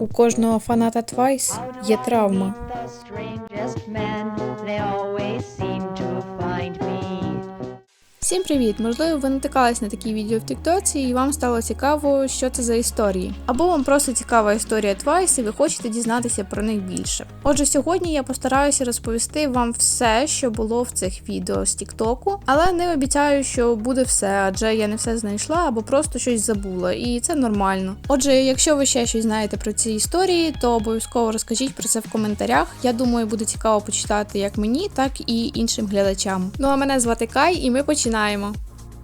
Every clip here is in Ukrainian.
У кожного фаната Twice є травма. Всім привіт! Можливо, ви натикались на такі відео в Тіктоці і вам стало цікаво, що це за історії. Або вам просто цікава історія Twice і ви хочете дізнатися про них більше. Отже, сьогодні я постараюся розповісти вам все, що було в цих відео з Тіктоку, але не обіцяю, що буде все, адже я не все знайшла або просто щось забула, і це нормально. Отже, якщо ви ще щось знаєте про ці історії, то обов'язково розкажіть про це в коментарях. Я думаю, буде цікаво почитати як мені, так і іншим глядачам. Ну а мене звати Кай, і ми починаємо.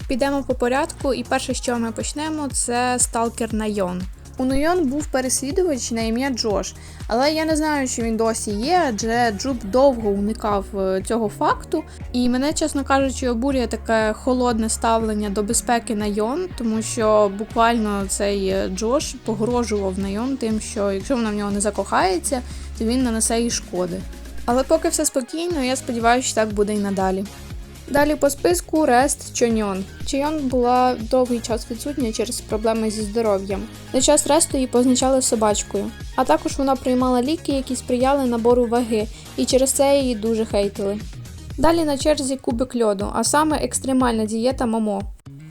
Підемо по порядку, і перше, що ми почнемо, це сталкер Найон. У Найон був переслідувач на ім'я Джош, але я не знаю, чи він досі є, адже Джуб довго уникав е, цього факту. І мене, чесно кажучи, обурює таке холодне ставлення до безпеки Найон, тому що буквально цей е, Джош погрожував Найон тим, що якщо вона в нього не закохається, то він нанесе їй шкоди. Але поки все спокійно, я сподіваюся, що так буде і надалі. Далі по списку Рест Чоньон. Чоньон була довгий час відсутня через проблеми зі здоров'ям. На час ресту її позначали собачкою. А також вона приймала ліки, які сприяли набору ваги, і через це її дуже хейтили. Далі на черзі кубик льоду, а саме екстремальна дієта Момо.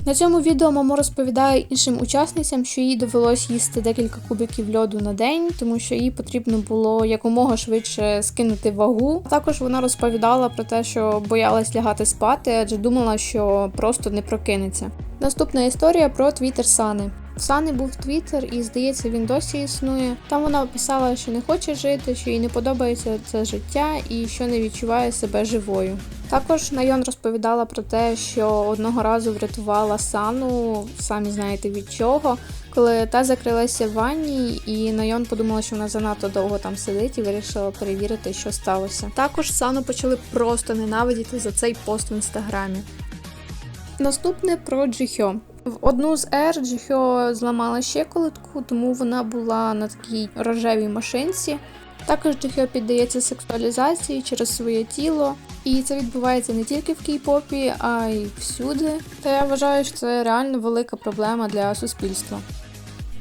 На цьому відео Мамо розповідає іншим учасницям, що їй довелось їсти декілька кубиків льоду на день, тому що їй потрібно було якомога швидше скинути вагу. Також вона розповідала про те, що боялась лягати спати, адже думала, що просто не прокинеться. Наступна історія про твіттер Сани. В Сани був твіттер, і здається, він досі існує. Там вона писала, що не хоче жити, що їй не подобається це життя і що не відчуває себе живою. Також Найон розповідала про те, що одного разу врятувала Сану, самі знаєте від чого, коли та закрилася в ванні, і Найон подумала, що вона занадто довго там сидить і вирішила перевірити, що сталося. Також Сану почали просто ненавидіти за цей пост в інстаграмі. Наступне про Джихьо. В одну з ер Джихьо зламала щиколотку, тому вона була на такій рожевій машинці. Також Джихьо піддається сексуалізації через своє тіло, і це відбувається не тільки в кей-попі, а й всюди. Та я вважаю, що це реально велика проблема для суспільства.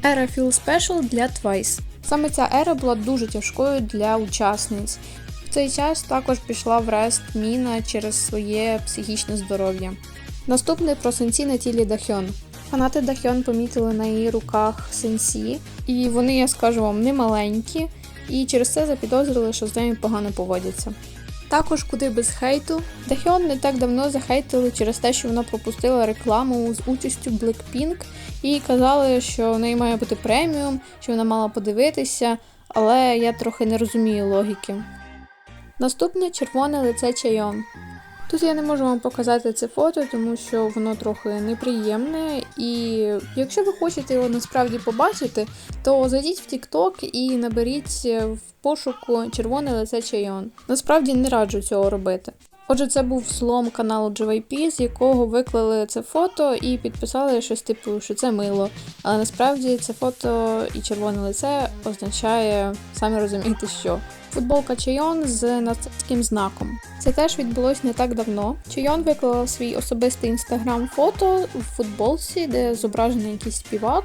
Ера Feel Special для Twice. Саме ця ера була дуже тяжкою для учасниць. В цей час також пішла в рест Міна через своє психічне здоров'я. Наступний про сенсі на тілі Дахьон. Фанати Дахьон помітили на її руках сенсі, і вони, я скажу вам, не маленькі, і через це запідозрили, що з нею погано поводяться. Також куди без хейту. Дахіон не так давно захейтили через те, що вона пропустила рекламу з участю Blackpink і казали, що в неї має бути преміум, що вона мала подивитися, але я трохи не розумію логіки. Наступне червоне лице Чайон. Тут я не можу вам показати це фото, тому що воно трохи неприємне. І якщо ви хочете його насправді побачити, то зайдіть в TikTok і наберіть в пошуку червоне лице Чайон. Насправді не раджу цього робити. Отже, це був злом каналу JYP, з якого виклали це фото і підписали щось типу, що це мило. Але насправді це фото і червоне лице означає, самі розумієте, що. Футболка Чайон з нацистським знаком. Це теж відбулось не так давно. Чайон виклала свій особистий інстаграм-фото в футболці, де зображений якийсь співак,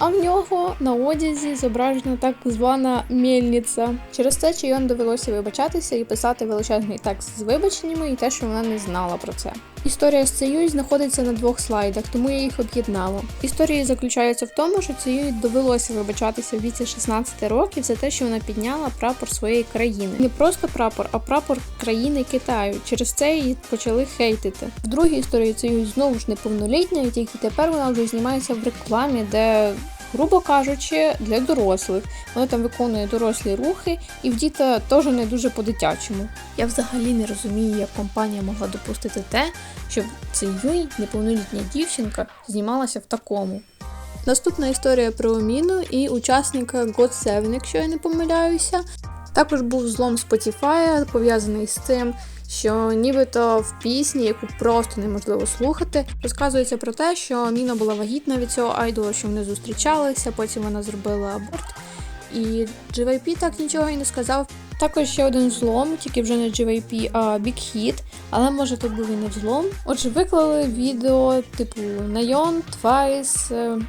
а в нього на одязі зображена так звана мельниця. Через це Чайон довелося вибачатися і писати величезний текст з вибаченнями і те, що вона не знала про це. Історія з Цеюй знаходиться на двох слайдах, тому я їх об'єднала. Історія заключається в тому, що Цеюй довелося вибачатися в віці 16 років за те, що вона підняла прапор своєї країни. Не просто прапор, а прапор країни Китаю. Через це її почали хейтити. В другій історії Цеюй знову ж неповнолітня, і тільки тепер вона вже знімається в рекламі, де грубо кажучи, для дорослих. Вона там виконує дорослі рухи, і в діта теж не дуже по-дитячому. Я взагалі не розумію, як компанія могла допустити те, щоб цей Юй, неповнолітня дівчинка, знімалася в такому. Наступна історія про Оміну і учасника God 7, якщо я не помиляюся. Також був злом Spotify, пов'язаний з цим, що нібито в пісні, яку просто неможливо слухати, розказується про те, що Міна була вагітна від цього айдола, що вони зустрічалися, потім вона зробила аборт. І JYP так нічого і не сказав. Також ще один взлом, тільки вже не JYP, а Big Hit, але може тут був і не взлом. Отже, виклали відео типу Найон, Twice, е,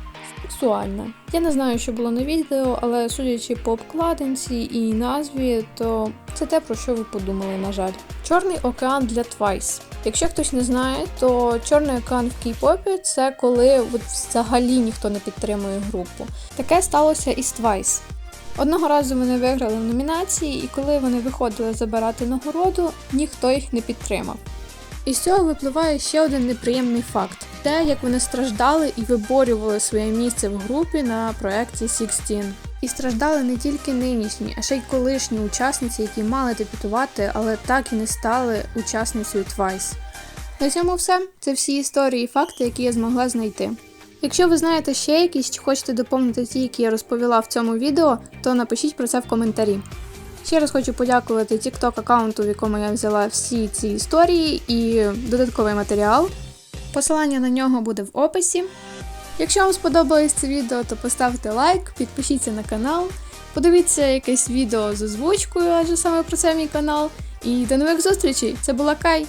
сексуальна. Я не знаю, що було на відео, але судячи по обкладинці і назві, то це те, про що ви подумали, на жаль. Чорний океан для Twice. Якщо хтось не знає, то чорний океан в кей-попі це коли взагалі ніхто не підтримує групу. Таке сталося і з Twice. Одного разу вони виграли в номінації, і коли вони виходили забирати нагороду, ніхто їх не підтримав. І з цього випливає ще один неприємний факт: те, як вони страждали і виборювали своє місце в групі на проєкті 16. І страждали не тільки нинішні, а ще й колишні учасниці, які мали дебютувати, але так і не стали учасницею Twice. На цьому все. Це всі історії і факти, які я змогла знайти. Якщо ви знаєте ще якісь чи хочете доповнити ті, які я розповіла в цьому відео, то напишіть про це в коментарі. Ще раз хочу подякувати TikTok аккаунту, в якому я взяла всі ці історії і додатковий матеріал. Посилання на нього буде в описі. Якщо вам сподобалось це відео, то поставте лайк, підпишіться на канал, подивіться якесь відео з озвучкою, адже саме про це мій канал. І до нових зустрічей! Це була Кай!